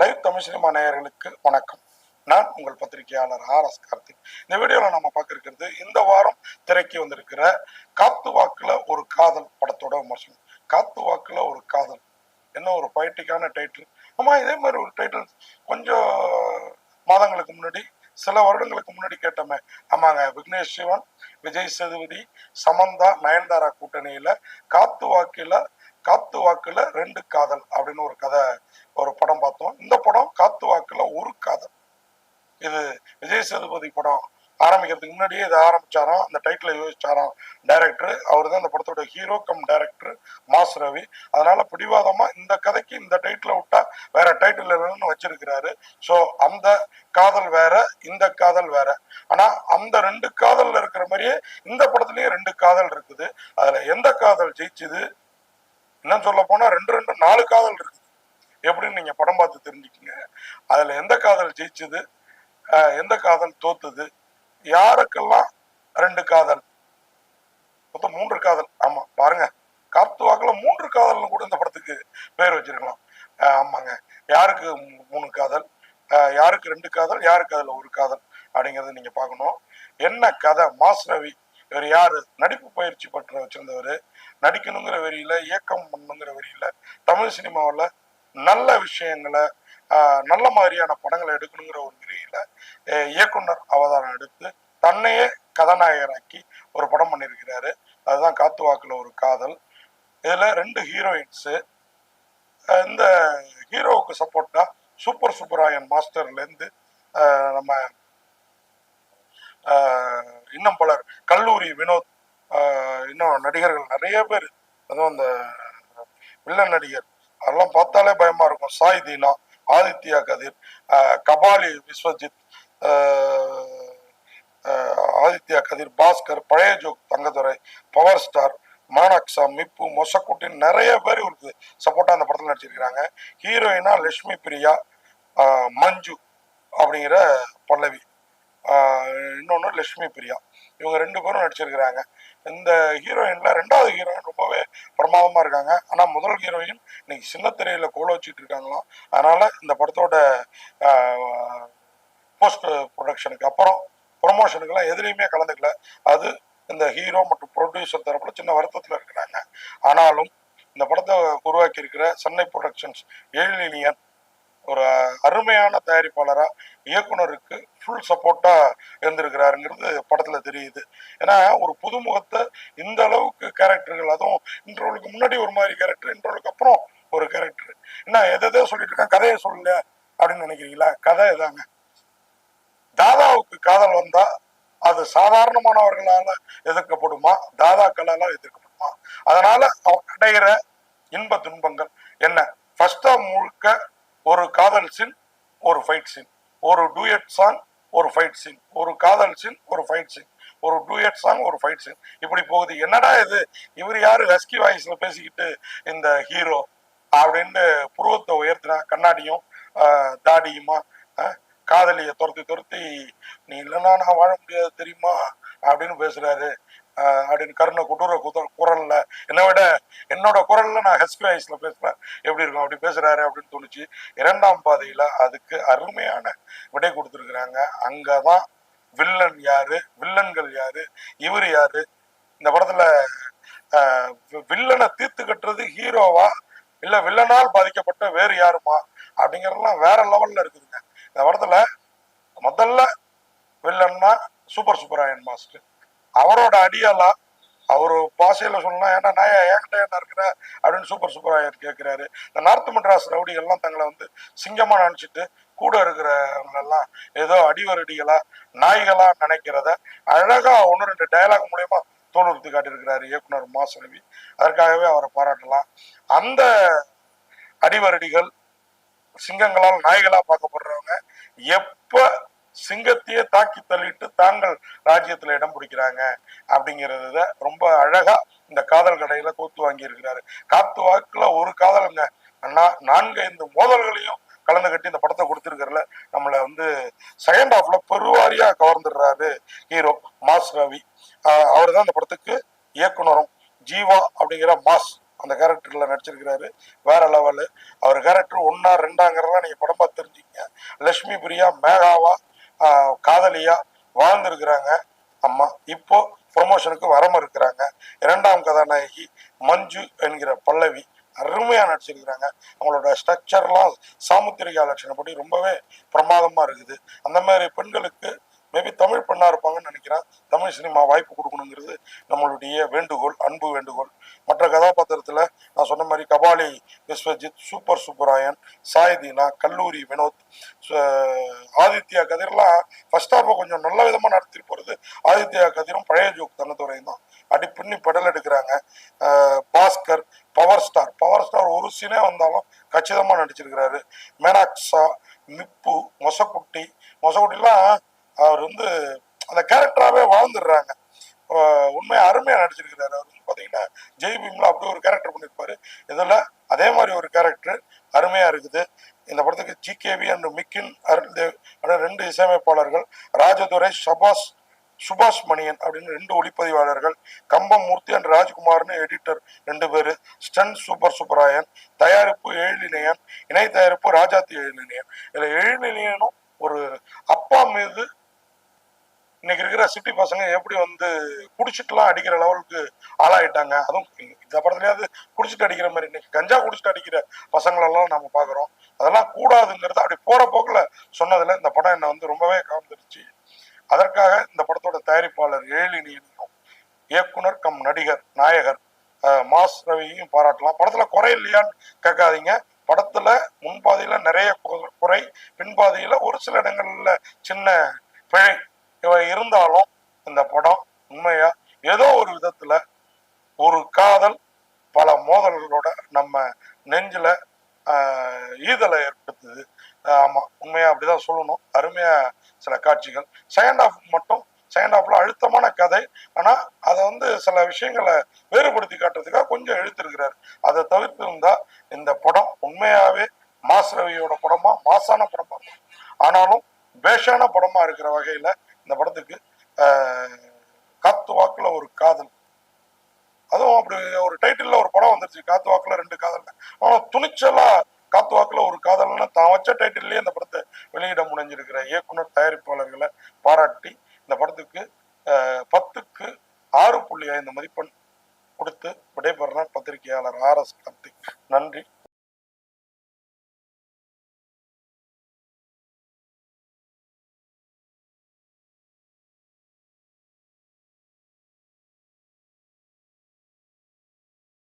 Live Tamil cinema நேயர்களுக்கு வணக்கம். நான் உங்கள் பத்திரிகையாளர் ஆர் எஸ் கார்த்திக். இந்த வீடியோவில் நம்ம பார்க்க இருக்கிறது இந்த வாரம் திரைக்கு வந்திருக்கிற காத்து வாக்குல ஒரு காதல் படத்தோட விமர்சனம். காத்து வாக்குல ஒரு காதல். என்ன ஒரு பொயட்டிக்கான டைட்டில் நம்ம இதே மாதிரி ஒரு டைட்டில் கொஞ்சம் மாதங்களுக்கு முன்னாடி சில வருடங்களுக்கு முன்னாடி கேட்டோமே. ஆமாங்க விக்னேஷ் சிவன் விஜய் சேதுபதி சமந்தா நயன்தாரா கூட்டணியில காத்து வாக்கில காத்து வாக்குல ரெண்டு காதல் அப்படின்னு ஒரு கதை ஒரு படம் பார்த்தோம். இந்த படம் காத்து வாக்குல ஒரு காதல். இது விஜய் சேதுபதி படம். ஆரம்பிக்கிறதுக்கு முன்னாடியே இதை ஆரம்பிச்சாராம். அந்த டைட்டில் யோசிச்சாராம். டைரக்டர் அவர் தான் இந்த படத்தோட hero cum director mass Ravi. அதனால பிடிவாதமா இந்த கதைக்கு இந்த டைட்டில் விட்டா வேற டைட்டில் இல்லைன்னு வச்சிருக்கிறாரு. ஸோ அந்த காதல் வேற இந்த காதல் வேற. ஆனா அந்த ரெண்டு காதல்ல இருக்கிற மாதிரியே இந்த படத்துலயும் ரெண்டு காதல் இருக்குது. அதுல எந்த காதல் ஜெயிச்சுது? இன்னும் சொல்ல போனா ரெண்டு ரெண்டு நாலு காதல் இருக்குது எப்படின்னு நீங்க படம் பார்த்து தெரிஞ்சுக்கங்க. அதுல எந்த காதல் ஜெயிச்சது? எந்த காதல் தோத்துது? யாருக்கெல்லாம் ரெண்டு காதல்? மொத்தம் மூன்று காதல். ஆமா பாருங்க. காத்து வாக்குல மூன்று காதல்னு கூட இந்த படத்துக்கு பேர் வச்சிருக்கலாம். ஆமாங்க. யாருக்கு மூணு காதல்? யாருக்கு ரெண்டு காதல்? யாருக்கு அதில் ஒரு காதல்? அப்படிங்கிறத நீங்க பார்க்கணும். என்ன கதை? மாஸ் ரவி இவர் யாரு? நடிப்பு பயிற்சி பற்ற வச்சிருந்தவர். நடிக்கணுங்கிற வெறியில இயக்கம் பண்ணணுங்கிற வெறியில தமிழ் சினிமாவில் நல்ல விஷயங்களை நல்ல மாதிரியான படங்களை எடுக்கணுங்கிற ஒரு வெறியில இயக்குனர் அவதாரம் எடுத்து தன்னையே கதாநாயகராக்கி ஒரு படம் பண்ணியிருக்கிறாரு. அதுதான் காத்து வாக்கில் ஒரு காதல். இதில் ரெண்டு ஹீரோயின்ஸு. இந்த ஹீரோவுக்கு சப்போர்ட்டாக சூப்பர் சுப்பராயன் மாஸ்டர்லேருந்து நம்ம இன்னும் பலர். கல்லூரி வினோத் இன்னும் நடிகர்கள் நிறைய பேர். அதுவும் அந்த வில்லன் நடிகர். அதெல்லாம் பார்த்தாலே பயமா இருக்கும். சாய் தீனா ஆதித்யா கதிர் கபாலி விஸ்வஜித் ஆதித்யா கதிர் பாஸ்கர் பழைய ஜோக் தங்கதுரை பவர் ஸ்டார் மானாக்சா மிப்பு மொசக்குட்டின் நிறைய பேர் இவருக்கு சப்போர்ட்டா அந்த படத்தில் நடிச்சிருக்கிறாங்க. ஹீரோயினா லட்சுமி பிரியா மஞ்சு அப்படிங்கிற பல்லவி. இன்னொன்று லட்சுமி பிரியா. இவங்க ரெண்டு பேரும் நடிச்சிருக்கிறாங்க. இந்த ஹீரோயின்ல ரெண்டாவது ஹீரோயின் ரொம்பவே பிரமாதமாக இருக்காங்க. ஆனால் முதல் ஹீரோயின் இன்னைக்கு சின்ன திரையில கோல வச்சுட்டு இருக்காங்களாம். அதனால இந்த படத்தோட போஸ்ட் ப்ரொடக்ஷனுக்கு அப்புறம் ப்ரொமோஷனுக்கெல்லாம் எதுலேயுமே கலந்துக்கல. அது இந்த ஹீரோ மற்றும் ப்ரொடியூசர் தரப்புல சின்ன வருத்தத்தில் இருக்கிறாங்க. ஆனாலும் இந்த படத்தை உருவாக்கி இருக்கிற சென்னை ப்ரொடக்ஷன்ஸ் ஏழிலியன் ஒரு அருமையான தயாரிப்பாளரா இயக்குனருக்கு ஃபுல் சப்போர்ட்டா இருந்திருக்கிறாருங்கிறது படத்துல தெரியுது. ஏன்னா ஒரு புதுமுகத்தை இந்த அளவுக்கு கேரக்டர்கள் அதுவும் இன்றவளுக்கு முன்னாடி ஒரு மாதிரி கேரக்டர் இன்றவளுக்கு அப்புறம் ஒரு கேரக்டர் என்ன எதை எதோ சொல்லிட்டு இருக்கேன் கதையை சொல்லல அப்படின்னு நினைக்கிறீங்களா? கதை இதாங்க. தாதாவுக்கு காதல் வந்தா அது சாதாரணமானவர்களால எதிர்க்கப்படுமா? தாதாக்களால எதிர்க்கப்படுமா? அதனால அவன் அடைகிற இன்ப துன்பங்கள் என்ன? ஃபர்ஸ்டா முழுக்க ஒரு காதல் சீன் ஒரு ஃபைட் சீன் ஒரு டூயட் சாங் ஒரு ஃபைட் சீன் ஒரு காதல் சீன் ஒரு ஃபைட் சீன் ஒரு டூயட் சாங் ஒரு ஃபைட் சீன் இப்படி போகுது. என்னடா இது? இவர் யாரு? ஹஸ்கி வாய்ஸ்ல பேசிக்கிட்டு இந்த ஹீரோ அப்படின்னு புருவத்தை உயர்த்தினா கண்ணாடியும் தாடியுமா? காதலியை துரத்தி துரத்தி நீ இல்லைன்னா நான் வாழ முடியாது தெரியுமா? அப்படின்னு பேசுறாரு. அப்படின்னு கருணை குடூர குத குரல்ல என்னை விட என்னோட குரல்ல நான் ஹெஸ்கி வாய்ஸ்ல பேசுறேன். எப்படி இருக்கும் அப்படி பேசுறாரு அப்படின்னு தோணுச்சு. இரண்டாம் பாதையில அதுக்கு அருமையான விடை கொடுத்துருக்குறாங்க. அங்கதான் வில்லன் யாரு வில்லன்கள் யாரு இவர் யாரு? இந்த படத்துல வில்லனை தீர்த்து கட்டுறது ஹீரோவா? இல்ல வில்லனால் பாதிக்கப்பட்ட வேறு யாருமா? அப்படிங்கறதெல்லாம் வேற லெவல்ல இருக்குதுங்க. இந்த படத்துல முதல்ல வில்லன்னா சூப்பர் சூப்பராயன் மாஸ்டர். அவரோட அடியெல்லாம் அவர் பாசையில சொல்லலாம் ஏன்னா நான் என்கிட்ட என்ன இருக்கிற? அப்படின்னு சூப்பர் சூப்பராயர் கேட்கிறாரு இந்த நார்த் மெட்ராஸ் ரவுடிகள்லாம் தங்களை வந்து சிங்கமா நினைச்சிட்டு கூட இருக்கிறவங்களெல்லாம் ஏதோ அடிவரடிகளா நாய்களா நினைக்கிறத அழகா ஒன்று ரெண்டு டயலாக் மூலயமா தோலுறுத்தி காட்டியிருக்கிறாரு இயக்குனர் மாசரவி அதற்காகவே அவரை பாராட்டலாம். அந்த அடிவரடிகள் சிங்கங்களால் நாய்களா பார்க்கப்படுறவங்க எப்ப சிங்கத்தையே தாக்கி தள்ளிட்டு தாங்கள் ராஜ்யத்துல இடம் பிடிக்கிறாங்க அப்படிங்கறத ரொம்ப அழகா இந்த காதல் கடையில கூத்து வாங்கி இருக்கிறாரு காத்து வாக்குல ஒரு காதலுங்க அண்ணா நான்கு ஐந்து மோதல்களையும் கலந்து கட்டி இந்த படத்தை கொடுத்துருக்கிறல நம்மளை வந்து செகண்ட் ஹாஃப்ல பெருவாரியா கவர்ந்துடுறாரு ஹீரோ மாஸ் ரவி. அவர் தான் இந்த படத்துக்கு இயக்குனரும். ஜீவா அப்படிங்கிற மாஸ் அந்த கேரக்டர்ல நடிச்சிருக்கிறாரு. வேற லெவலு அவர் கேரக்டர் ஒன்னா ரெண்டாங்கிறதெல்லாம் நீங்க படம் பார்த்து தெரிஞ்சுக்கங்க. லட்சுமி பிரியா மேகாவா காதலியா வாழ்ந்திருக்கிறாங்க. அம்மா இப்போ ப்ரொமோஷனுக்கு வரம இருக்கிறாங்க. இரண்டாம் கதாநாயகி மஞ்சு என்கிற பல்லவி அருமையா நடிச்சிருக்கிறாங்க. அவங்களோட ஸ்ட்ரக்சர்லாம் சாமுத்திரிகா லட்சணப்படி ரொம்பவே பிரமாதமா இருக்குது. அந்த மாதிரி பெண்களுக்கு மேபி தமிழ் பெண்ணா இருப்பாங்கன்னு நினைக்கிறேன். தமிழ் சினிமா வாய்ப்பு கொடுக்கணுங்கிறது நம்மளுடைய வேண்டுகோள் அன்பு வேண்டுகோள். மற்ற கதாபாத்திரத்துல நான் சொன்ன மாதிரி கபாலி விஸ்வஜித் சூப்பர் சுப்பராயன் சாயதீனா கல்லூரி வினோத் சு- ஆதித்யா கதிர்லாம் ஃபர்ஸ்ட் ஹாஃபை கொஞ்சம் நல்ல விதமா நடத்திட்டு போறது ஆதித்யா கதிரும் பழைய ஜோக் தன்னத்துறையும் தான். அடி பின்னி படல் எடுக்கிறாங்க. Bhaskar power star power star ஒரு சீனே வந்தாலும் கச்சிதமா நடிச்சிருக்கிறாரு. மேனாக்ஸா மிப்பு மொசக்குட்டி மொசக்குட்டிலாம் அவர் வந்து அந்த கேரக்டராகவே வாழ்ந்துடுறாங்க. உண்மையாக அருமையாக நடிச்சிருக்கிறாரு. அவர் வந்து பாத்தீங்கன்னா ஜெய் பீம்ல அப்படி ஒரு கேரக்டர் பண்ணியிருப்பாரு இதில் அதே மாதிரி ஒரு கேரக்டர் அருமையாக இருக்குது. இந்த படத்துக்கு ஜிகேவி அண்ட் மிக்கின் அருள்தேவ் அப்படின்னு ரெண்டு இசையமைப்பாளர்கள் ராஜதுரை சபாஸ் சுபாஷ் மணியன் அப்படின்னு ரெண்டு ஒளிப்பதிவாளர்கள் கம்பம் மூர்த்தி அண்ட் ராஜ்குமார்னு எடிட்டர் ரெண்டு பேர் ஸ்டன் சூப்பர் சுப்பராயன் தயாரிப்பு எழிலினையன் இணை தயாரிப்பு ராஜாத்தி எழிலினையன் ஏழு எழிலினையனும் ஒரு அப்பா மீது இன்னைக்கு இருக்கிற சிட்டி பசங்க எப்படி வந்து குடிச்சிட்டுலாம் அடிக்கிற லெவலுக்கு ஆளாயிட்டாங்க. அதுவும் இந்த படத்துலயாவது குடிச்சிட்டு அடிக்கிற மாதிரி இன்னைக்கு கஞ்சா குடிச்சிட்டு அடிக்கிற பசங்களெல்லாம் நம்ம பாக்குறோம் அதெல்லாம் கூடாதுங்கிறது அப்படி போற போக்குல சொன்னதுல இந்த படம் என்னை வந்து ரொம்பவே கவர்ந்துருச்சு அதற்காக இந்த படத்தோட தயாரிப்பாளர் ஏழினியனையும் இயக்குனர் கம் நடிகர் நாயகர் மாஸ் ரவியையும் பாராட்டலாம். படத்துல குறை இல்லையான்னு கேட்காதீங்க. படத்துல முன்பாதையில நிறைய குறை பின்பாதையில ஒரு சில இடங்கள்ல சின்ன பிழை இவை இருந்தாலும் இந்த படம் உண்மையா? ஏதோ ஒரு விதத்துல ஒரு காதல் பல மோதல்களோட நம்ம நெஞ்சில ஈதலை ஏற்படுத்துது. ஆமாம் ஆமா உண்மையா அப்படிதான் சொல்லணும். அருமையா சில காட்சிகள். செகண்ட் ஆஃப் மட்டும் செகண்ட் ஆஃப்ல அழுத்தமான கதை. ஆனா அதை வந்து சில விஷயங்களை வேறுபடுத்தி காட்டுறதுக்காக கொஞ்சம் இழுத்திருக்கிறாரு. அதை தவிர்த்து இருந்தா இந்த படம் உண்மையாவே மாஸ் ரவியோட படமா மாசான படமா இருக்கும். ஆனாலும் பேஷான படமா இருக்கிற வகையில இந்த படத்துக்கு ஆஹ், காத்து வாக்குல ஒரு காதல். அதுவும் அப்படி ஒரு டைட்டில்ல ஒரு படம் வந்துருச்சு காத்து வாக்குல ரெண்டு காதல் ஆனா துணிச்சலா காத்து வாக்குல ஒரு காதல்னு தான் வச்ச டைட்டில்லயே இந்த படத்தை வெளியிட முடிஞ்சிருக்கிற இயக்குனர் தயாரிப்பாளர்களை பாராட்டி இந்த படத்துக்கு பத்துக்கு ஆறு புள்ளி ஐந்து மதிப்பெண் கொடுத்து விடைபெறேன் பத்திரிகையாளர் ஆர் எஸ் கார்த்திக். நன்றி.